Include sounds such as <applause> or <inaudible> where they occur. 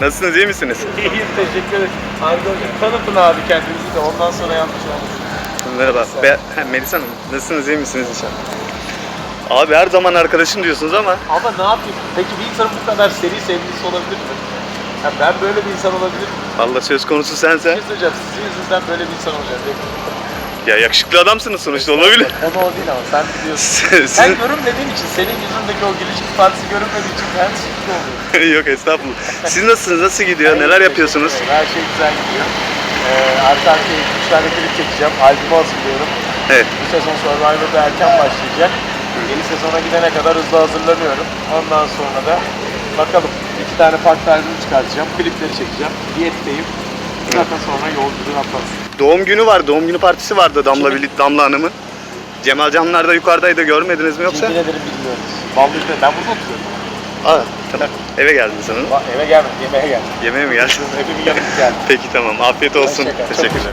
Nasılsınız iyi misiniz? <laughs> İyiyim teşekkür ederim. Arda hocam tanıtın abi kendinizi de ondan sonra yanlış olmasın. Merhaba. Be ha, <laughs> Melisa Hanım. Nasılsınız iyi misiniz inşallah? Abi her zaman arkadaşım diyorsunuz ama Ama ne yapayım? Peki bir insanın bu kadar seri sevgilisi olabilir mi? Ya ben böyle bir insan olabilir miyim? Allah söz konusu sense. Bir şey söyleyeceğim. Sizin yüzünüzden böyle bir insan olacağım. Ya yakışıklı adamsınız sonuçta olabilir. Konu o değil ama sen biliyorsun. <laughs> Sizin- Sen görünmediğin için, senin yüzündeki o gülücük partisi görünmediği için ben sıkıntı oluyor. <laughs> Yok estağfurullah. Siz nasılsınız? Nasıl gidiyor? Neler yapıyorsunuz? Her şey güzel gidiyor. Ee, arka arkaya 3 tane klip çekeceğim. Albümü hazırlıyorum. Evet. Bu sezon Survivor'da erken başlayacak. Yeni sezona gidene kadar hızlı hazırlanıyorum. Ondan sonra da bakalım iki tane farklı albüm çıkartacağım. Klipleri çekeceğim. Diyetteyim. Zaten sonra yolculuğu yaparız. Doğum günü var. Doğum günü partisi vardı Damla Kimin? Damla Hanım'ın. Cemal Canlar da yukarıdaydı. Görmediniz mi yoksa? Yemin ederim bilmiyoruz. Vallahi işte ben burada oturuyorum. Aa, tamam. Eve geldin sanırım. Ba- Eve gelmedim, yemeğe geldim. Yemeğe mi geldin? Evimin yanına geldim. <laughs> Peki tamam. Afiyet olsun. Hoşça kal, çok Teşekkürler.